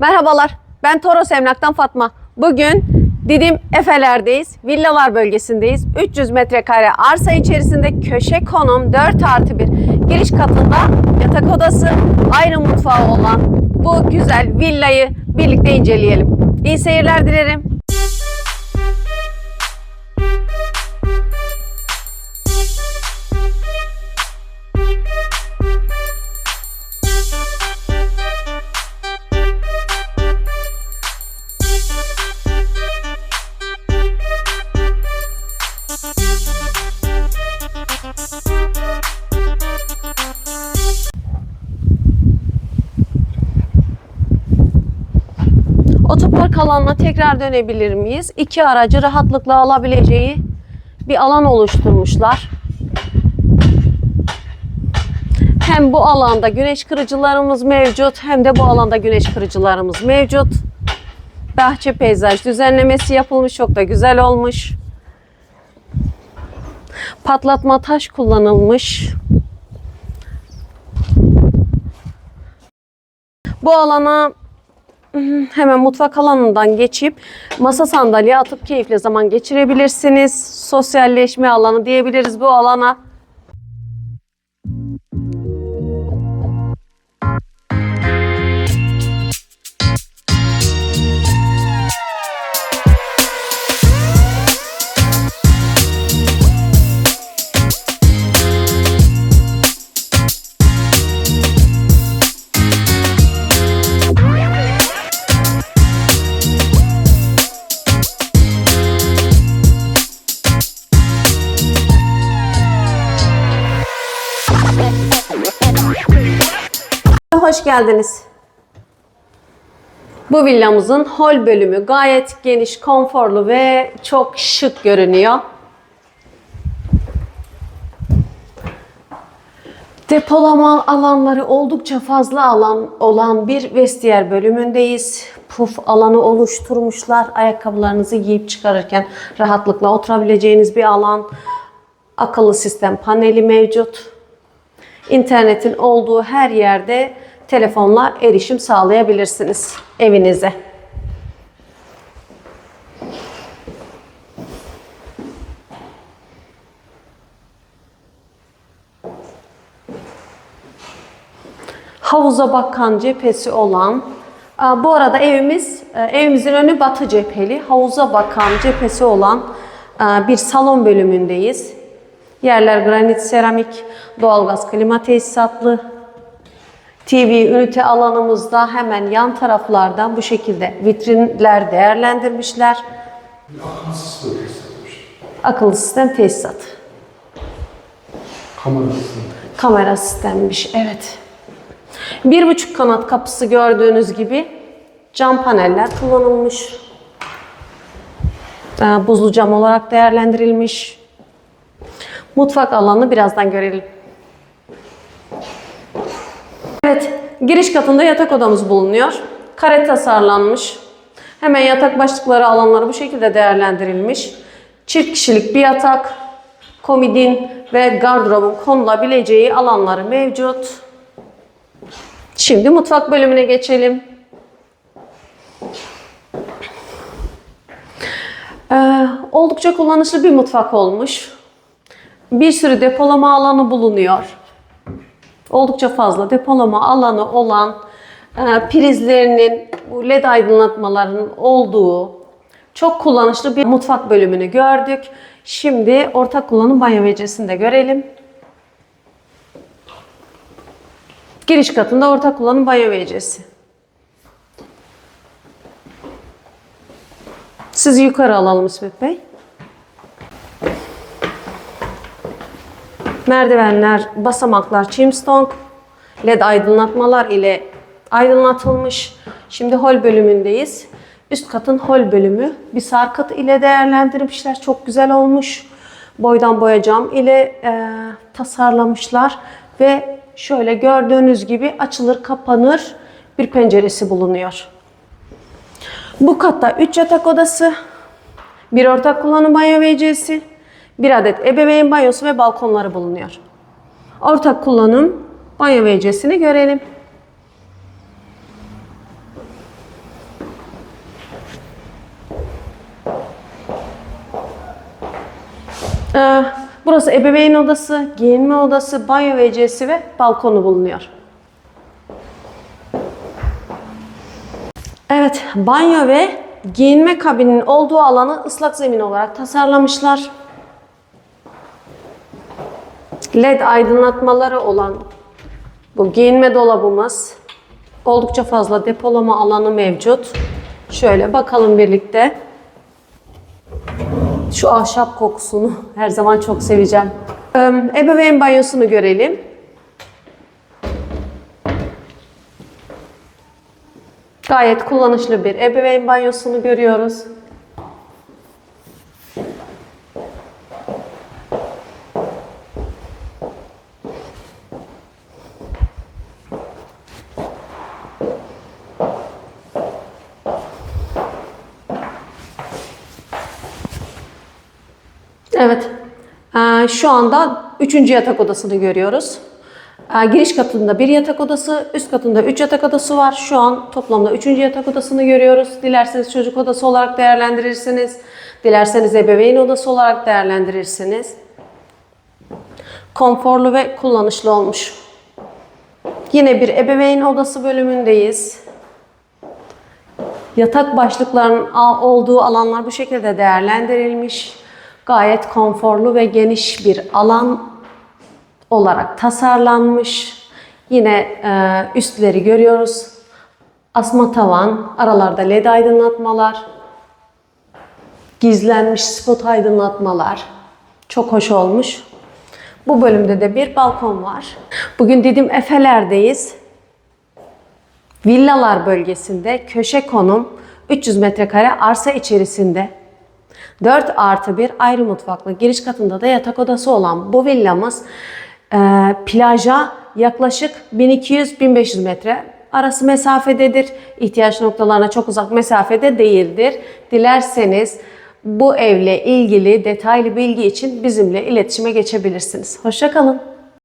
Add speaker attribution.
Speaker 1: Merhabalar, ben Toros Emlak'tan Fatma. Bugün Didim Efeler'deyiz, villalar bölgesindeyiz. 300 metrekare arsa içerisinde köşe konum 4 artı 1 giriş katında yatak odası, ayrı mutfağı olan bu güzel villayı birlikte inceleyelim. İyi seyirler dilerim. Otopark alanına tekrar dönebilir miyiz? İki aracı rahatlıkla alabileceği bir alan oluşturmuşlar. Hem bu alanda güneş kırıcılarımız mevcut hem de bu alanda güneş kırıcılarımız mevcut. Bahçe peyzaj düzenlemesi yapılmış çok da güzel olmuş. Patlatma taş kullanılmış. Bu alana hemen mutfak alanından geçip masa sandalye atıp keyifle zaman geçirebilirsiniz. Sosyalleşme alanı diyebiliriz bu alana. Hoş geldiniz. Bu villamızın hol bölümü gayet geniş, konforlu ve çok şık görünüyor. Depolama alanları oldukça fazla alan olan bir vestiyer bölümündeyiz. Puf alanı oluşturmuşlar. Ayakkabılarınızı giyip çıkarırken rahatlıkla oturabileceğiniz bir alan. Akıllı sistem paneli mevcut. İnternetin olduğu her yerde telefonla erişim sağlayabilirsiniz evinize. Havuza bakan cephesi olan Aa, bu arada evimiz e, evimizin önü batı cepheli. Havuza bakan cephesi olan e, bir salon bölümündeyiz. Yerler granit seramik, doğalgaz klima tesisatlı. TV ünite alanımızda hemen yan taraflardan bu şekilde vitrinler değerlendirmişler.
Speaker 2: Akılsız da tesisatmış.
Speaker 1: Akıllı sistem tesisat.
Speaker 2: Kamerası.
Speaker 1: Kamera sistemmiş, evet. Bir buçuk kanat kapısı gördüğünüz gibi cam paneller kullanılmış. Ee, Buzlu cam olarak değerlendirilmiş. Mutfak alanını birazdan görelim. Evet, giriş katında yatak odamız bulunuyor. Kare tasarlanmış. Hemen yatak başlıkları alanları bu şekilde değerlendirilmiş. Çift kişilik bir yatak, komodin ve gardırobun konulabileceği alanları mevcut. Şimdi mutfak bölümüne geçelim. Ee, oldukça kullanışlı bir mutfak olmuş. Bir sürü depolama alanı bulunuyor. Oldukça fazla depolama alanı olan e, prizlerinin, bu led aydınlatmalarının olduğu çok kullanışlı bir mutfak bölümünü gördük. Şimdi ortak kullanım banyo vecesini de görelim. Giriş katında ortak kullanım banyo vecesi. Sizi yukarı alalım İsmet Bey. Merdivenler, basamaklar Chimstone, led aydınlatmalar ile aydınlatılmış. Şimdi hol bölümündeyiz. Üst katın hol bölümü bir sarkıt ile değerlendirmişler. Çok güzel olmuş. Boydan boya cam ile e, tasarlamışlar ve şöyle gördüğünüz gibi açılır kapanır bir penceresi bulunuyor. Bu katta 3 yatak odası, bir ortak kullanım banyo WC'si, bir adet ebeveyn banyosu ve balkonları bulunuyor. Ortak kullanım banyo WC'sini görelim. Ee, burası ebeveyn odası, giyinme odası, banyo WC'si ve balkonu bulunuyor. Evet, banyo ve giyinme kabininin olduğu alanı ıslak zemin olarak tasarlamışlar. LED aydınlatmaları olan bu giyinme dolabımız oldukça fazla depolama alanı mevcut. Şöyle bakalım birlikte. Şu ahşap kokusunu her zaman çok seveceğim. Ebeveyn banyosunu görelim. Gayet kullanışlı bir ebeveyn banyosunu görüyoruz. Evet. Ee, şu anda üçüncü yatak odasını görüyoruz. Ee, giriş katında bir yatak odası, üst katında üç yatak odası var. Şu an toplamda üçüncü yatak odasını görüyoruz. Dilerseniz çocuk odası olarak değerlendirirsiniz. Dilerseniz ebeveyn odası olarak değerlendirirsiniz. Konforlu ve kullanışlı olmuş. Yine bir ebeveyn odası bölümündeyiz. Yatak başlıklarının olduğu alanlar bu şekilde değerlendirilmiş. Gayet konforlu ve geniş bir alan olarak tasarlanmış. Yine e, üstleri görüyoruz. Asma tavan, aralarda led aydınlatmalar, gizlenmiş spot aydınlatmalar. Çok hoş olmuş. Bu bölümde de bir balkon var. Bugün Didim Efeler'deyiz. Villalar bölgesinde köşe konum 300 metrekare arsa içerisinde 4 artı 1 ayrı mutfaklı giriş katında da yatak odası olan bu villamız e, plaja yaklaşık 1200-1500 metre arası mesafededir. İhtiyaç noktalarına çok uzak mesafede değildir. Dilerseniz bu evle ilgili detaylı bilgi için bizimle iletişime geçebilirsiniz. Hoşçakalın.